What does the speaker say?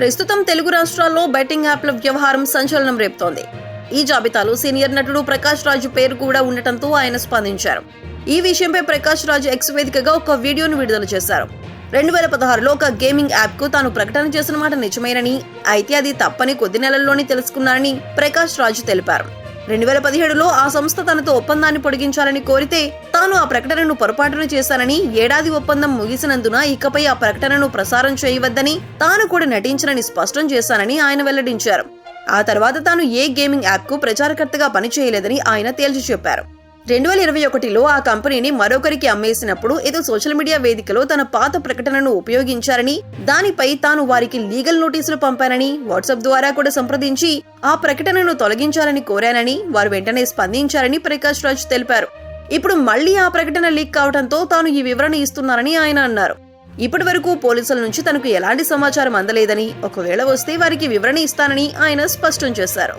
ప్రస్తుతం తెలుగు రాష్ట్రాల్లో బెట్టింగ్ యాప్ల వ్యవహారం సంచలనం రేపుతోంది. ఈ జాబితాలో సీనియర్ నటుడు ప్రకాష్ రాజు పేరు కూడా ఉండటంతో ఆయన స్పందించారు. ఈ విషయంపై ప్రకాష్ రాజు ఎక్స్ వేదికగా ఒక వీడియోను విడుదల చేశారు. రెండు వేల పదహారులో ఒక గేమింగ్ యాప్కు తాను ప్రకటన చేసిన మాట నిజమేనని అయితే అది తప్పని కొద్ది నెలల్లోనే తెలుసుకున్నారని ప్రకాష్ రాజు తెలిపారు. రెండు వేల పదిహేడులో ఆ సంస్థ తనతో ఒప్పందాన్ని పొడిగించాలని కోరితే తాను ఆ ప్రకటనను పొరపాటున చేశానని ఏడాది ఒప్పందం ముగిసినందున ఇకపై ఆ ప్రకటనను ప్రసారం చేయవద్దని తాను కూడా నటించనని స్పష్టం చేశానని ఆయన వెల్లడించారు. ఆ తర్వాత తాను ఏ గేమింగ్ యాప్కు ప్రచారకర్తగా పనిచేయలేదని ఆయన తేల్చి చెప్పారు. రెండు వేల ఇరవై ఒకటిలో ఆ కంపెనీని మరొకరికి అమ్మేసినప్పుడు ఏదో సోషల్ మీడియా వేదికలో తన పాత ప్రకటనను ఉపయోగించారని దానిపై తాను వారికి లీగల్ నోటీసులు పంపానని వాట్సాప్ ద్వారా కూడా సంప్రదించి ఆ ప్రకటనను తొలగించాలని కోరానని వారు వెంటనే స్పందించారని ప్రకాష్ రాజ్ తెలిపారు. ఇప్పుడు మళ్ళీ ఆ ప్రకటన లీక్ కావడంతో తాను ఈ వివరణ ఇస్తున్నానని ఆయన అన్నారు. ఇప్పటి వరకు పోలీసుల నుంచి తనకు ఎలాంటి సమాచారం అందలేదని ఒకవేళ వస్తే వారికి వివరణ ఇస్తానని ఆయన స్పష్టం చేశారు.